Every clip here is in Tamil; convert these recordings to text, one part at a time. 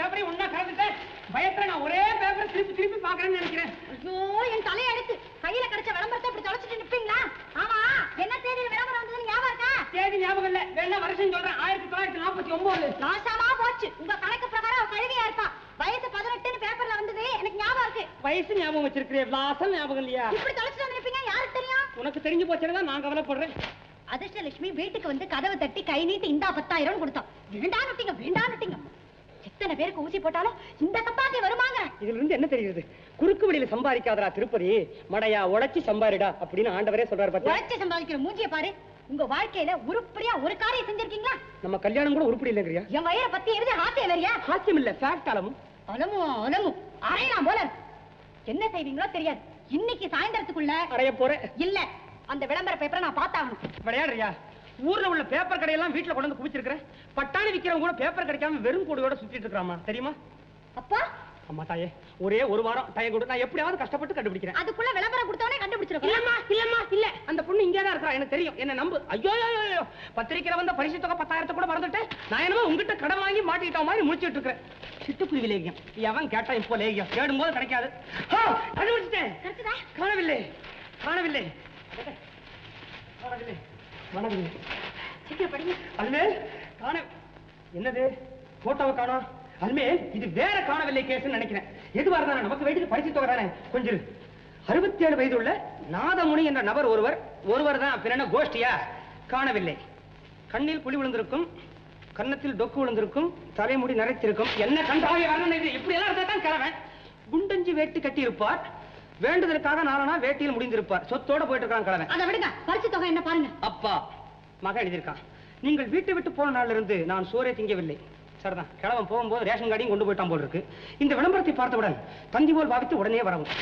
பேப்பரையும் ஒண்ணா கலந்துட்டேன் பயத்துல நான் ஒரே பேப்பரை திருப்பி திருப்பி பாக்குறேன்னு நினைக்கிறேன். ஐயோ என் தலையை எடுத்து கையில கிடைச்ச விளம்பரத்தை இப்படி தொலைச்சிட்டு நிப்பீங்களா? ஆமா என்ன தேதியில் விளம்பரம் வந்ததுன்னு ஞாபகம் இருக்கா? தேதி ஞாபகம் இல்ல. வேணா வருஷம் சொல்றேன் ஆயிரத்தி தொள்ளாயிரத்தி நாற்பத்தி ஒன்பது நாசமா போச்சு. உங்க கணக்கு பிரகாரம் அவ கழுவியா இருப்பா. வயசு பதினெட்டுன்னு பேப்பர்ல வந்தது எனக்கு ஞாபகம் இருக்கு. வயசு ஞாபகம் வச்சிருக்கிறேன் விலாசம் ஞாபகம் இல்லையா? இப்படி தொலைச்சிட்டு வந்து நிப்பீங்க யாருக்கு தெரியும்? உனக்கு தெரிஞ்சு போச்சுன்னு நான் கவலைப்படுறேன். அதிர்ஷ்டலட்சுமி வீட்டுக்கு வந்து கதவை தட்டி கை நீட்டி இந்தா பத்தாயிரம் கொடுத்தோம் வேண்டான்னுட்டீங்க வேண்டான்னுட்டீங்க எத்தனை பேருக்கு ஊசி போட்டாலும் இந்த சப்பாத்தி வருமாங்க? இதுல இருந்து என்ன தெரியுது? குறுக்கு வழியில சம்பாதிக்காதடா திருப்பதி. மடையா உழைச்சி சம்பாரிடா அப்படின்னு ஆண்டவரே சொல்றாரு பாத்தியா? உழைச்சு சம்பாதிக்கிற மூஞ்சிய பாரு. உங்க வாழ்க்கையில உருப்படியா ஒரு காரியம் செஞ்சிருக்கீங்களா? நம்ம கல்யாணம் கூட உருப்படி இல்லைங்கிறியா? என் வயிறை பத்தி எழுதி ஹாத்திய வரியா சாத்தியம் இல்ல ஃபேக்ட் அளவும் அலமும் அலமும். அரையலாம் போல. என்ன செய்வீங்களோ தெரியாது. இன்னைக்கு சாயந்தரத்துக்குள்ள அடைய போறேன். இல்ல அந்த விளம்பர பேப்பரை நான் பார்த்தாகணும். விளையாடுறியா? ஊர்ல உள்ள பேப்பர் கடையெல்லாம் வீட்டுல கொண்டு வந்து குவிச்சிருக்கிறேன் பட்டாணி விக்கிறவங்க கூட பேப்பர் கிடைக்காம வெறும் கூடையோட சுத்திட்டு இருக்காமா தெரியுமா? அப்பா. அம்மா தாயே ஒரே ஒரு வாரம் டைம் கொடு நான் எப்படியாவது கஷ்டப்பட்டு கண்டுபிடிக்கிறேன். அதுக்குள்ள விளம்பரம் கொடுத்தவனே கண்டுபிடிச்சிருக்கோம் இல்லம்மா இல்லம்மா இல்ல. அந்த பொண்ணு இங்கே தான் இருக்கா எனக்கு தெரியும். என்ன நம்பு. ஐயோ ஐயோ, பத்திரிக்கையில வந்த பரிசு தொகை பத்தாயிரத்தை கூட மறந்துட்டேன். நான் என்னமோ உங்ககிட்ட கடன் வாங்கி மாட்டிக்கிட்ட மாதிரி முடிச்சிட்டு இருக்கிறேன். சிட்டுக்குருவி லேகியம். எவன் கேட்டா இப்போ லேகியம்? தேடும் போது கிடைக்காது கண்டுபிடிச்சிட்டேன். காணவில்லை. காணவில்லை. காணவில்லை. காணவில்லை சீக்கிரம் படிங்க. அல்மே காண என்னது? போட்டோவை காணோம். அல்மே இது வேற காணவில்லை கேஸ்னு நினைக்கிறேன். எதுவா இருந்தாலும் நமக்கு வேண்டியது பரிசு தொகை தானே? கொஞ்சம் அறுபத்தி ஏழு வயது உள்ள நாதமுனி என்ற நபர் ஒருவர் ஒருவர் தான் என்ன கோஷ்டியா? காணவில்லை. கண்ணில் குழி விழுந்திருக்கும் கன்னத்தில் டொக்கு விழுந்திருக்கும் தலைமுடி நரைத்திருக்கும். என்ன கண்டாவே வரணும் இது? இப்படி எல்லாம் இருந்தா தான் கிழவன். குண்டஞ்சி வேட்டி கட்டி இருப்பார் வேண்டுதலுக்காக நாளனா வேட்டியில் முடிந்திருப்பார். சொத்தோட போயிட்டு இருக்கான் கிழவன் அதை விடுங்க. பரிசு தொகை என்ன பாருங்க. அப்பா மகன் எழுதியிருக்கான். நீங்கள் வீட்டை விட்டு போன நாள்ல இருந்து நான் சோறே திங்கவில்லை. சரிதான். கிழவன் போகும்போது ரேஷன் கார்டையும் கொண்டு போயிட்டான் போல் இருக்கு இந்த விளம்பரத்தை பார்த்தவுடன் தந்தி போல் பாவித்து உடனே வரவும்.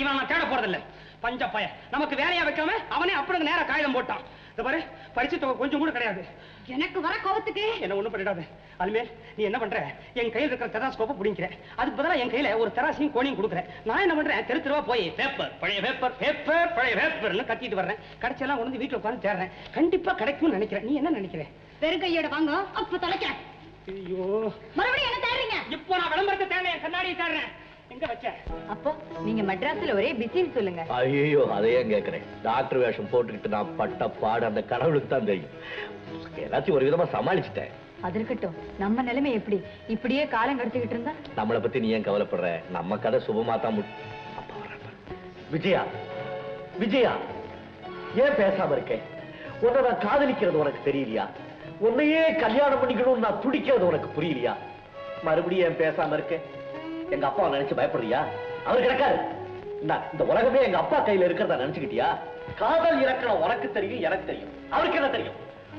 இவன் நான் தேட போறதில்ல. பஞ்ச பய நமக்கு வேலையா வைக்காம அவனே அப்படி நேரா காகிதம் போட்டான். இந்த பாரு பரிசு தொகை கொஞ்சம் கூட கிடையாது. எனக்கு வர கோபத்துக்கு? என்ன ஒண்ணும் பண்ணிடாத. அல்மேல் நீ என்ன பண்ற? என் கையில் இருக்கிற தெராஸ்கோப்பை பிடிக்கிற அதுக்கு பதிலா என் கையில ஒரு தெராசையும் கோணியும் கொடுக்குறேன் நான் என்ன பண்றேன்? தெரு தெருவா போய் பேப்பர் பழைய பேப்பர் பேப்பர் பழைய பேப்பர்னு கத்திட்டு வர்றேன். கடைச்செல்லாம் கொண்டு வீட்டுல உட்கார்ந்து தேடுறேன். கண்டிப்பா கிடைக்கும்னு நினைக்கிறேன். நீ என்ன நினைக்கிற? வெறும் கையோட வாங்க. அப்ப தொலைக்கிறேன் ஐயோ. மறுபடியும் என்ன தேடுறீங்க? இப்போ நான் விளம்பரத்தை தேடுறேன். கண்ணாடியை தேடுறேன். எங்க வச்ச? அப்போ நீங்க மெட்ராஸ்ல ஒரே பிஸின்னு சொல்லுங்க. ஐயோ அதையே கேக்குறேன். டாக்டர் வேஷம் போட்டுக்கிட்டு நான் பட்ட பாடு அந்த கடவுளுக்கு தான் தெரியும். எல்லாத்தையும் ஒரு விதமா சமாளிச்சிட்டேன். அது இருக்கட்டும். நம்ம நிலைமை எப்படி? இப்படியே காலம் கடத்திக்கிட்டு இருந்தா? நம்மளை பத்தி நீ ஏன் கவலைப்படுற? நம்ம கதை சுபமா தான். விஜயா விஜயா ஏன் பேசாம இருக்கேன்? உன்னை நான் காதலிக்கிறது உனக்கு தெரியலையா? உன்னையே கல்யாணம் பண்ணிக்கணும்னு நான் துடிக்கிறது உனக்கு புரியலையா? மறுபடியும் ஏன் பேசாம இருக்கேன்? எங்க அப்பாவை நினைச்சு பயப்படுறியா? அவர் கிடக்காரு. இந்தா, இந்த உலகமே எங்க அப்பா கையில இருக்கிறதா நினைச்சுக்கிட்டியா? காதல் இலக்கணம் உனக்கு தெரியும் எனக்கு தெரியும். அவருக்கு என்ன தெரியும்?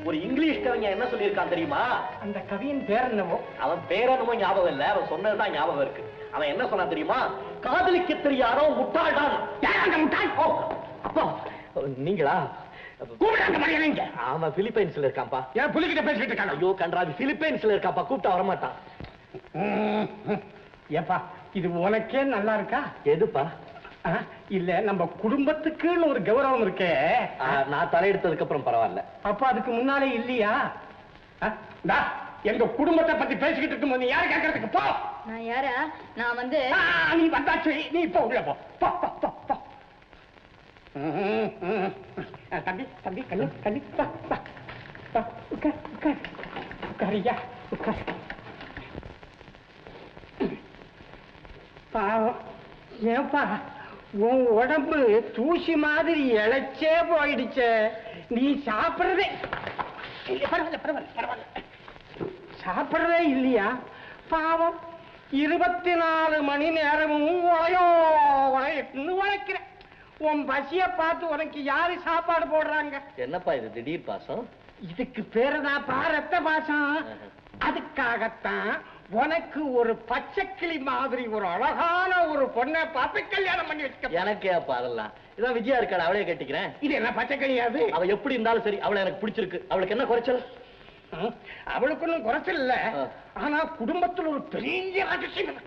ஒரு இங்கிலீஷ் கவிஞன் என்ன சொல்லியிருக்கான் தெரியுமா? அந்த கவியின் பேர் என்னவோ அவன் பேரனமோ ஞாபகம் இல்ல. அவன் சொன்னதுதான் ஞாபகம் இருக்கு. அவன் என்ன சொன்னான் தெரியுமா? காதலிக்க தெரியாதோ முட்டாள்தான். முட்டாள்? அப்பா நீங்களா? ஆமா பிலிப்பைன்ஸ்ல இருக்கான்ப்பா. ஏன் புலிகிட்ட பேசிட்டு இருக்காங்க? ஐயோ கன்றாவி பிலிப்பைன்ஸ்ல இருக்காப்பா கூப்பிட்டா வரமாட்டான். ஏப்பா இது உனக்கே நல்லா இருக்கா? எதுப்பா? ஆ, இல்ல நம்ம குடும்பத்துக்குன்னு ஒரு கௌரவம் இருக்கே. நான் தலையெடுத்ததுக்கு அப்புறம் பரவாயில்ல. அப்ப அதுக்கு முன்னாலே இல்லையா? எங்க குடும்பத்தை பத்தி பேசிக்கிட்டு இருக்கும்போது நீ யாரு கேட்கறதுக்கு போ. நான் யாரா? நான் வந்து நீ வந்தாச்சு. நீ இப்போ உள்ள போ. போ போ போ தம்பி தம்பி கண்ணு கண்ணு. உட்கார் உட்கார். உட்காரியா உட்கார். பாவம். ஏன்பா உன் உடம்பு தூசி மாதிரி இழைச்சே போயிடுச்சே. நீ சாப்பிடுறதே. இல்ல, பரவாயில்ல பரவாயில்ல பரவாயில்ல. சாப்பிடுறதே இல்லையா? பாவம். இருபத்தி நாலு மணி நேரமும் உழையோ உழையன்னு உழைக்கிற உன் பசிய பார்த்து உனக்கு யாரு சாப்பாடு போடுறாங்க? என்னப்பா இது திடீர் பாசம்? இதுக்கு பேருதாப்பா ரத்த பாசம். அதுக்காகத்தான் உனக்கு ஒரு பச்சைக்கிளி மாதிரி ஒரு அழகான ஒரு பொண்ணை பார்த்து கல்யாணம் பண்ணி வச்சுக்க. எனக்கே அப்பா அதெல்லாம். இதான் விஜயா இருக்காள்? அவளே கட்டிக்கிறேன். இது என்ன பச்சைக்கிளியாது அவ எப்படி இருந்தாலும் சரி அவளை எனக்கு பிடிச்சிருக்கு. அவளுக்கு என்ன குறைச்சல்? அவளுக்கு ஒன்றும் குறைச்சல் இல்ல. ஆனா குடும்பத்துல ஒரு பெரிய ரகசியம்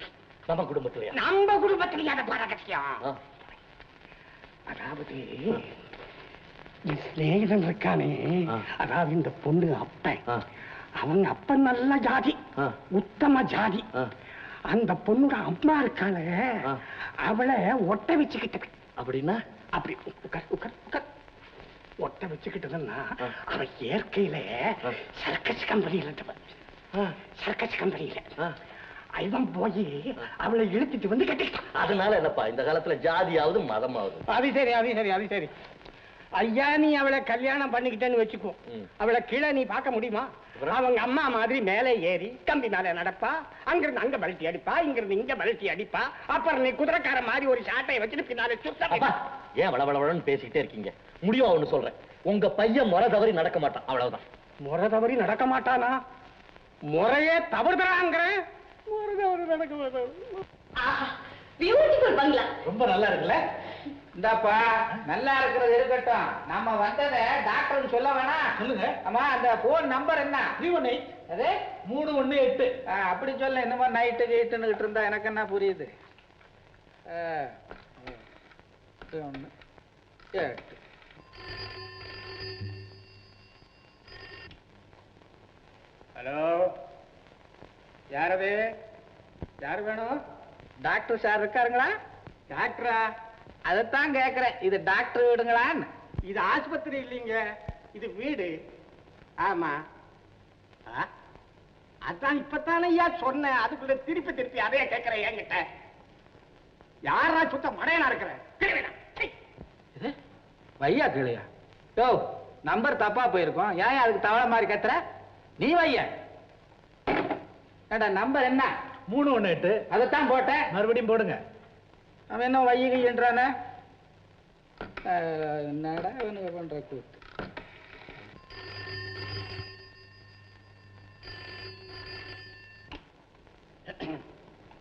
நம்ம குடும்பத்திலயா? நம்ம குடும்பத்துல என்ன ரகசியம். அதாவது இருக்கானே. அதாவது இந்த பொண்ணு அப்பன். அவங்க அப்ப நல்ல ஜாதி. உத்தம ஜாதி. அந்த பொண்ணோட அம்மா இருக்காளே. அவளை ஒட்ட வச்சுக்கிட்டது அப்படின்னா அப்படி உட்கார் உட்கார் உட்கார் ஒட்ட வச்சுக்கிட்டதுன்னா ஆ. அவ இயற்கையில. சர்க்கஸ் கம்பெனியில ஆ. சர்க்கஸ் கம்பெனியில. இவன் போய் அவளை இழுத்துட்டு வந்து கட்டிக்கிட்டான் அதனால என்னப்பா இந்த காலத்துல ஜாதியாவது மதமாவது அது சரி அது சரி அது சரி ஐயா நீ அவளை கல்யாணம் பண்ணிக்கிட்டேன்னு வச்சுக்கோ. அவளை கீழே நீ பார்க்க முடியுமா அவங்க அம்மா மாதிரி மேலே ஏறி கம்பி மேலே நடப்பா அங்கிருந்து அங்க பல்ட்டி அடிப்பா இங்கிருந்து இங்க பல்ட்டி அடிப்பா. அப்புறம் நீ குதிரைக்கார மாதிரி ஒரு சாட்டையை வச்சுட்டு பின்னால சுத்த அப்பா ஏன் வளவளவளன்னு பேசிக்கிட்டே இருக்கீங்க? முடிவா ஒண்ணு சொல்றேன். உங்க பையன் முறை தவறி நடக்க மாட்டான். அவ்வளவுதான். முறை தவறி நடக்க மாட்டானா? முறையே தவறுதலாங்கிற முறை தவறு நடக்க மாட்டான். பியூட்டிஃபுல் பங்களா ரொம்ப நல்லா இருக்குல்ல? இந்தாப்பா நல்லா இருக்கிறது இருக்கட்டும். நம்ம வந்ததை டாக்டர் சொல்ல வேணாம். சொல்லுங்க. ஆமா அந்த போன் நம்பர் என்ன? த்ரீ ஒன் எயிட் அது? மூணு ஒண்ணு எட்டு. ஆ, அப்படி சொல்ல என்னமோ நைட்டு கீட்டுன்னு இருந்தா எனக்கு என்ன புரியுது? ஒண்ணு எட்டு ஹலோ யாரது யார் வேணும்? டாக்டர் சார் இருக்காருங்களா? டாக்டரா அதைத்தான் கேக்குறேன். இது டாக்டர் வீடுங்களான்னு. இது ஆஸ்பத்திரி இல்லைங்க. இது வீடு. ஆமா. ஆ? அதான் இப்பத்தானே ஐயா சொன்னேன். அதுக்குள்ள திருப்பி திருப்பி அதையே கேட்கிறேன் என்கிட்ட. யாரா சுத்த மடையனா இருக்கிறேன் வையா கிளியா யோ நம்பர் தப்பா போயிருக்கோம். ஏன் அதுக்கு தவளை மாதிரி கத்துற? நீ வைய? நம்பர் என்ன? மூணு ஒண்ணு எட்டு. அதைத்தான் போட்டேன். மறுபடியும் போடுங்க. அவன் என்ன வையுகின்றானே என்னடா இவனுக்கு பண்ற கூத்து?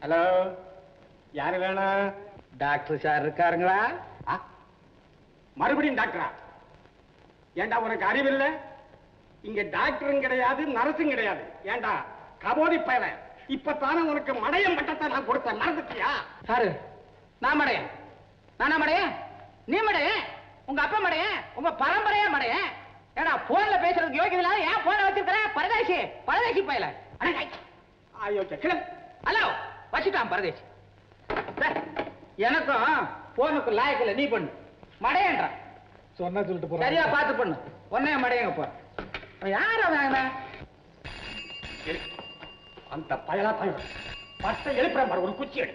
ஹலோ யாரு வேணும் டாக்டர் சார் இருக்காருங்களா? மறுபடியும் டாக்டரா? ஏண்டா உனக்கு அறிவில்லை இங்க டாக்டரும் கிடையாது நர்ஸும் கிடையாது. ஏண்டா? கபோதி பயல. இப்பத்தானே உனக்கு மடையம் பட்டத்தை நான் கொடுத்தேன். மறந்துட்டியா? சாரு நான் மடையன். நானா மடையன்? நீ மடையன்? உங்க அப்பா மடையன்? உங்க பரம்பரையா மடையன்? ஏடா போன்ல பேசுறதுக்கு யோகியம் இல்லாத ஏன் போன்ல வச்சிருக்கிற? பரதேசி பரதேசி பயல. ஐயோ கிளம் ஹலோ வச்சுட்டான் பரதேசி. எனக்கும் போனுக்கு லாயக்கில்ல நீ பண்ணு. மடையன்றான் சொன்னா சொல்லிட்டு சரியா பார்த்து பண்ணு. உன்னைய மடையங்க போ யார் அவன்? அந்த பயலா பயல் பட்டை எழுப்புற மாதிரி ஒரு குச்சி எடு.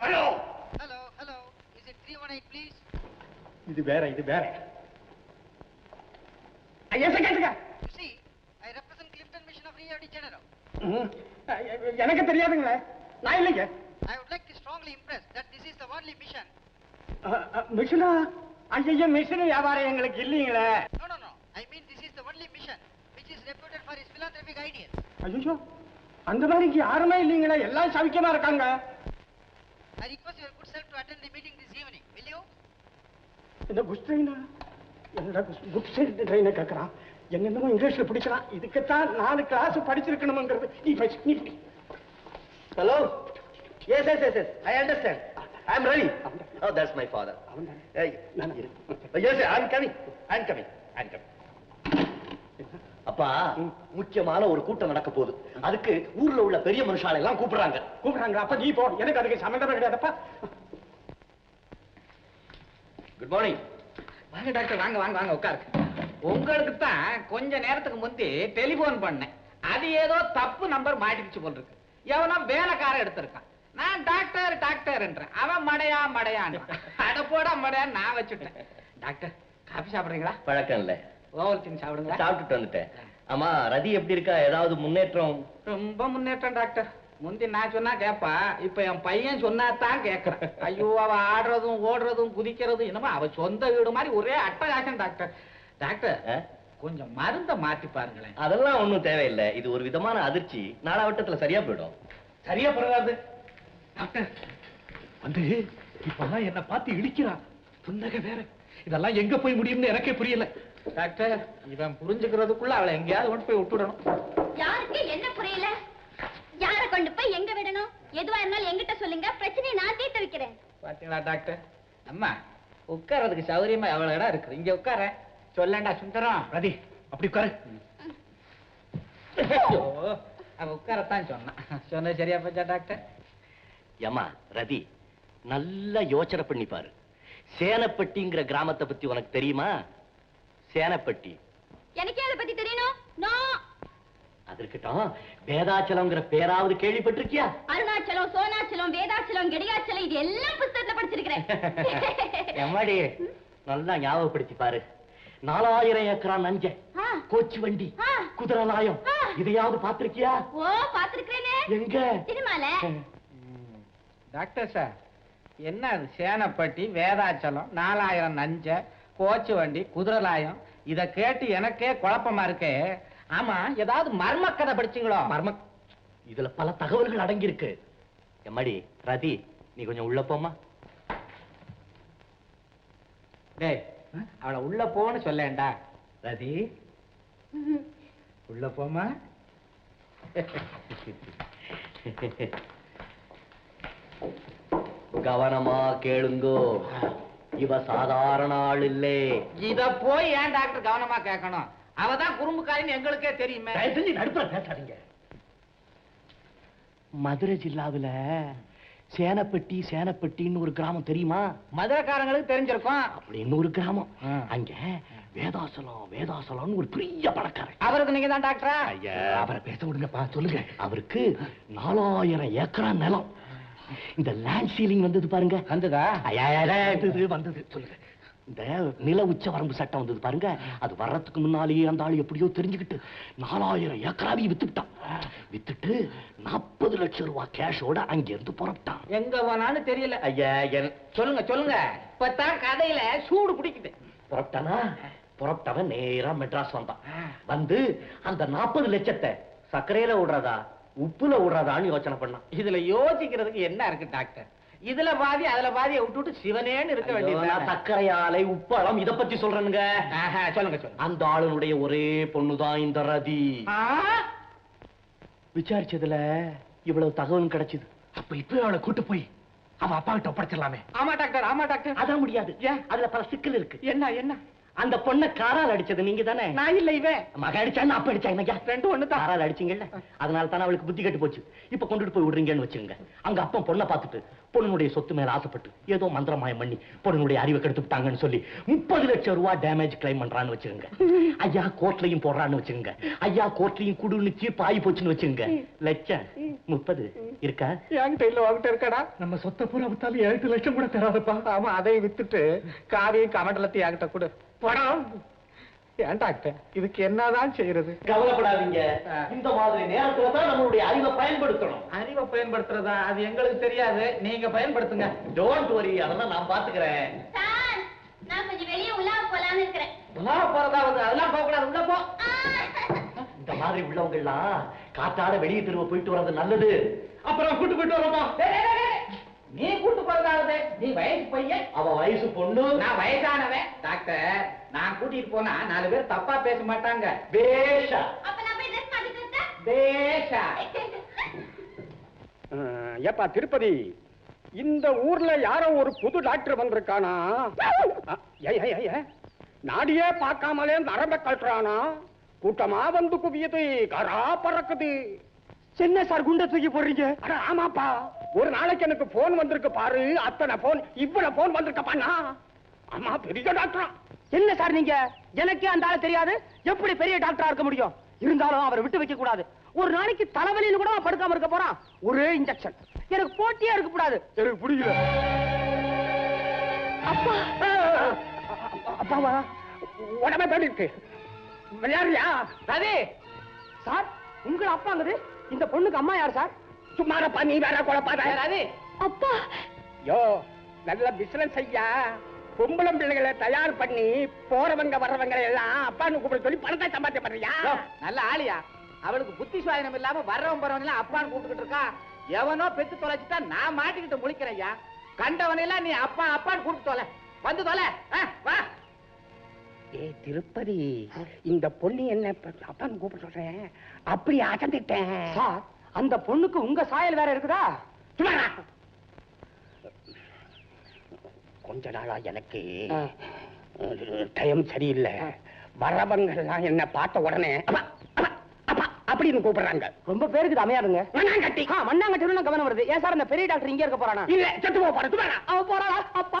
Hello Hello, hello. Is it 318, please? இது வேற இது வேற ஐயா கேட்டுக்க You see, I represent Clifton Mission of Rio de Janeiro. ம். எனக்கு தெரியாதுங்களே நான் இல்லைங்க I would like to strongly impress that this is the only mission. மிஷினா ஐயா மிஷின் வியாபாரம் எங்களுக்கு இல்லைங்களே No, no, no. I mean this is the only mission which is reputed for its philanthropic ideas. ஐயோ அந்த மாதிரி யாருமே இல்லைங்களே எல்லாம் சவிக்கமா இருக்காங்க I request your good self to attend the meeting this evening. Will you? இந்த குட் ட்ரெயினா என்னடா குட் ட்ரெயினை கேட்கறான் என்னென்னமோ இங்கிலீஷ்ல பிடிக்கிறான் இதுக்குத்தான் நாலு கிளாஸ் படிச்சிருக்கணுங்கிறது நீ படி நீ படி hello yes yes yes yes I understand I am ready oh that's my father. ஏய் நானா? Yes I am coming I am coming I am coming அப்பா முக்கியமான ஒரு கூட்டம் நடக்க போகுது. அதுக்கு ஊர்ல உள்ள பெரிய மனுஷாலை எல்லாம் கூப்பிடுறாங்க. கூப்பிடுறாங்க அப்ப நீ போ. எனக்கு அதுக்கு சம்மந்தமே கிடையாதுப்பா. குட் மார்னிங் வாங்க டாக்டர் வாங்க வாங்க வாங்க உட்காருங்க உங்களுக்கு தான் கொஞ்ச நேரத்துக்கு முந்தி டெலிபோன் பண்ணேன். அது ஏதோ தப்பு நம்பர் மாட்டிக்கிச்சு போல் இருக்கு எவனோ வேலைக்காரன் எடுத்திருக்கான். நான் டாக்டர் டாக்டர்ன்றேன் அவன் மடையா மடையான்னு அட போடா மடையான்னு நான் வச்சுட்டேன். டாக்டர் காபி சாப்பிடுறீங்களா? பழக்கம் இல்ல. ஓவல்டின் சாப்பிடுங்களா சாப்பிட்டுட்டு வந்துட்டேன். ஆமா ரதி எப்படி இருக்கா? ஏதாவது முன்னேற்றம்? ரொம்ப முன்னேற்றம் டாக்டர். முந்தி நான் சொன்னா கேப்பா இப்ப என் பையன் சொன்னா தான் கேக்குறேன். ஐயோ அவ ஆடுறதும் ஓடுறதும் குதிக்கிறதும் என்னமோ அவ சொந்த வீடு மாதிரி ஒரே அட்டகாசம் டாக்டர். டாக்டர்? கொஞ்சம் மருந்த மாத்தி பாருங்களேன். அதெல்லாம் ஒண்ணும் தேவையில்லை. இது ஒரு விதமான அதிர்ச்சி. நாளாவட்டத்துல சரியா போயிடும். சரியா போறாது டாக்டர். வந்து இப்பெல்லாம் என்ன பார்த்து இடிக்கிறான். புன்னகை வேற. இதெல்லாம் எங்க போய் முடியும்னு எனக்கே புரியல. டாக்டர் இவன் புரிஞ்சுக்கிறதுக்குள்ள அவளை எங்கேயாவது கொண்டு போய் விட்டுடணும். யாருக்கு என்ன புரியல? யார கொண்டு போய் எங்க விடணும்? எதுவா இருந்தாலும் எங்கிட்ட சொல்லுங்க. பிரச்சனையை நான் தீர்த்து வைக்கிறேன். பாத்தீங்களா டாக்டர்? அம்மா உட்கார்றதுக்கு சௌகரியமா எவ்வளவு இடம் இருக்கு? இங்க உட்கார சொல்லண்டா சுந்தரம். ரதி அப்படி உட்காரு. ஐயோ, அவ உட்காரத்தான் சொன்னான். சொன்னது சரியா போச்சா டாக்டர்? ஏமா ரதி நல்லா யோசனை பண்ணி பாரு சேனப்பட்டிங்கிற கிராமத்தை பத்தி உனக்கு தெரியுமா? சேனப்பட்டி. எனக்கே அதை பத்தி தெரியணும்? நோ. அது இருக்கட்டும் வேதாச்சலம்ங்கிற பேராவது கேள்விப்பட்டிருக்கியா? அருணாச்சலம் சோனாச்சலம் வேதாச்சலம் கெடியாச்சலம் இது எல்லாம் புஸ்தகத்துல படிச்சிருக்கிறேன். எம்மாடி நல்லா ஞாபகப்படுத்தி பாரு. நாலாயிரம் ஏக்கரா நஞ்ச ஆ. கோச்சு வண்டி ஆ. குதிரலாயம் ஆ. இதையாவது பாத்திருக்கியா ஓ பாத்துருக்கிறேனே எங்க? சினிமால. டாக்டர் சார் என்ன அது சேனப்பட்டி வேதாச்சலம் நாலாயிரம் நஞ்ச கோச்சு வண்டி குதிரலாயம் இத கேட்டு எனக்கே குழப்பமா இருக்கே. ஆமா ஏதாவது மர்ம கதை படிச்சீங்களோ? மர்ம இதுல பல தகவல்கள் அடங்கி இருக்கு எம்மாடி ரதி நீ கொஞ்சம் உள்ள போமா டேய் அவளை உள்ள போன்னு சொல்லேன்டா. ரதி உள்ள போமா கவனமா கேளுங்கோ. இவ சாதாரண ஆள் இல்லே இத போய் ஏன் டாக்டர் கவனமா கேட்கணும்? அவதான் குறும்புக்காரின்னு எங்களுக்கே தெரியுமே. செஞ்சு நடுப்புற பேசாதீங்க. மதுரை ஜில்லாவுல சேனப்பட்டி சேனப்பட்டின்னு ஒரு கிராமம் தெரியுமா? மதுரைக்காரங்களுக்கு தெரிஞ்சிருக்கும். அப்படின்னு ஒரு கிராமம். அங்க வேதாசலம் வேதாசலம்னு ஒரு பெரிய பணக்காரன் அவருக்கு நீங்க தான் டாக்டரா அவரை பேச விடுங்கப்பா சொல்லுங்க. அவருக்கு நாலாயிரம் ஏக்கரா நிலம். இந்த லேண்ட் சீலிங் வந்தது பாருங்க. வந்ததா? வந்தது. சொல்லுங்க. இந்த நில உச்ச வரம்பு சட்டம் வந்தது பாருங்க. அது வர்றதுக்கு முன்னாலேயே அந்த ஆளு எப்படியோ தெரிஞ்சுக்கிட்டு நாலாயிரம் ஏக்கராவையும் வித்துட்டான் வித்துட்டு நாற்பது லட்சம் ரூபாய் கேஷோட அங்க இருந்து புறப்பட்டான். எங்க போனான்னு தெரியல. ஐயா சொல்லுங்க சொல்லுங்க. இப்பதான் கதையில சூடு பிடிக்குது புறப்பட்டானா? புறப்பட்டவன் நேரா மெட்ராஸ் வந்தான். வந்து அந்த நாற்பது லட்சத்தை சர்க்கரையில விடுறதா? உப்புல விடுறதான்னு யோசனை பண்ணான். இதுல யோசிக்கிறதுக்கு என்ன இருக்கு டாக்டர்? இதுல பாதி அதுல பாதியை விட்டுட்டு சிவனேன்னு இருக்க வேண்டியது சர்க்கரை ஆலை உப்பளம் இத பத்தி சொல்றேனுங்க. சொல்லுங்க சொல்லுங்க. அந்த ஆளுனுடைய ஒரே பொண்ணுதான் இந்த ரதி. விசாரிச்சதுல இவ்வளவு தகவல் கிடைச்சது. அப்ப இப்ப அவளை கூட்டு போய் அவ அப்பா கிட்ட ஒப்படைச்சிடலாமே. ஆமா டாக்டர் ஆமா டாக்டர். அதான் முடியாது. அதுல பல சிக்கல் இருக்கு. என்ன என்ன? அந்த பொண்ணை காரால் அடிச்சது நீங்க தானே நான் இல்ல இவன். மக அடிச்சான்னு அப்ப அடிச்சாங்க ரெண்டு ஒண்ணு தான் காரால் அடிச்சீங்கல்ல? அதனால தானே அவளுக்கு புத்தி கெட்டு போச்சு. இப்ப கொண்டுட்டு போய் விடுறீங்கன்னு வச்சுங்க அங்க அப்பா பொண்ணை பார்த்துட்டு பொண்ணுடைய சொத்து மேல ஆசைப்பட்டு ஏதோ மந்திரமாயம் பண்ணி பொண்ணுடைய அறிவை கெடுத்துட்டாங்கன்னு சொல்லி முப்பது லட்சம் ரூபாய் டேமேஜ் கிளைம் பண்றான்னு வச்சுக்கோங்க. ஐயா கோர்ட்லயும் போடுறான்னு வச்சுக்கோங்க. ஐயா கோர்ட்லயும் குடுன்னு தீர்ப்பு ஆகி போச்சுன்னு வச்சுங்க லட்சம் முப்பது இருக்கா? என்கிட்ட இல்ல உங்ககிட்ட இருக்கடா. நம்ம சொத்தை பூரா வித்தாலும் ஏழு லட்சம் கூட தராதப்பா. ஆமா அதையும் வித்துட்டு காவியும் கமண்டலத்தையும் என்கிட்ட கொடு. படம். ஏன் டாக்டர் இதுக்கு என்னதான் செய்யறது? கவலைப்படாதீங்க. இந்த மாதிரி நேரத்துல தான் நம்மளுடைய அறிவை பயன்படுத்தணும். அறிவை பயன்படுத்துறதா? அது எங்களுக்கு தெரியாது. நீங்க பயன்படுத்துங்க. டோன்ட் வரி அதெல்லாம் நான் பாத்துக்கிறேன். சார் நான் கொஞ்சம் வெளியே உலாவ போலான்னு இருக்கிறேன். உலா போறதாவது? அதெல்லாம் போக கூடாது உள்ள போ. இந்த மாதிரி உள்ளவங்க எல்லாம் காத்தாட வெளியே திரும்ப போயிட்டு வர்றது நல்லது. அப்புறம் கூட்டு போயிட்டு வரோமா. நீ கூட்டு போறதாவது நீ வயசு பையன். அவ வயசு பொண்ணு. நான் வயசானவன். டாக்டர் நான் கூட்டிட்டு போனா நாலு பேர் தப்பா பேச மாட்டாங்க. பேஷா? பேஷா. ஏப்பா திருப்பதி இந்த ஊர்ல யாரோ ஒரு புது டாக்டர் வந்திருக்கானா. நாடியே பார்க்காமலே நரம்ப கட்டுறானா கூட்டமா வந்து குவியுது கரா பறக்குது. என்ன சார் குண்ட தூக்கி போடுறீங்க? ஆமாப்பா. ஒரு நாளைக்கு எனக்கு போன் வந்திருக்கு பாரு. அத்தனை போன் இவ்வளவு போன் வந்திருக்கப்பாண்ணா ஆமா பெரிய டாக்டரா என்ன சார் நீங்க? எனக்கே அந்த ஆளு தெரியாது. எப்படி பெரிய டாக்டரா இருக்க முடியும்? இருந்தாலும் அவரை விட்டு வைக்க கூடாது. ஒரு நாளைக்கு தலைவலின்னு கூட படுக்காம இருக்க போறான். ஒரே இன்ஜெக்ஷன் எனக்கு போட்டியே இருக்க கூடாது எனக்கு பிடிக்கல அப்பா. அப்பாவா? உடம்பே எப்படி இருக்கு. விளையாடுறியா? ரவி. சார் உங்க அப்பாங்குது இந்த பொண்ணுக்கு அம்மா யார் சார்? சும்மாரப்பா நீ வேற குழப்பாத. அப்பா. யோ நல்ல பிசினஸ் ஐயா. பொம்பளம் பிள்ளைகளை தயார் பண்ணி போறவங்க வர்றவங்க எல்லாம் அப்பான்னு கூப்பிட சொல்லி பணத்தை சம்பாத்தியம் பண்றியா? நல்ல ஆளியா. அவளுக்கு புத்தி சுவாதனம் இல்லாம வர்றவன் போறவன் எல்லாம் அப்பான்னு கூப்பிட்டுக்கிட்டு இருக்கா. எவனோ பெத்து தொலைச்சிட்டா நான் மாட்டிக்கிட்டு முழிக்கிறேன் ஐயா. கண்டவனெல்லாம் நீ அப்பா அப்பான்னு கூப்பிட்டு தொலை. வந்து தொலை. ஆ, வா. ஏ திருப்பதி இந்த பொண்ணு என்ன அப்பான்னு கூப்பிட சொல்றேன் அப்படி அசந்துட்டேன். சார் அந்த பொண்ணுக்கு உங்க சாயல் வேற இருக்குதா. கொஞ்ச நாளா எனக்கு டைம் சரியில்லை. வரவங்க எல்லாம் என்ன பார்த்த உடனே அப்பா, அப்பா, அப்பா அப்படின்னு கூப்பிடுறாங்க. ரொம்ப பேருக்கு அமையாதுங்க. மண்ணாங்கட்டி. மண்ணாங்கட்டி கவனம் வருது. ஏன் சார் அந்த பெரிய டாக்டர் இங்க இருக்க போறானா? இல்ல செத்து போறாளா? அப்பா.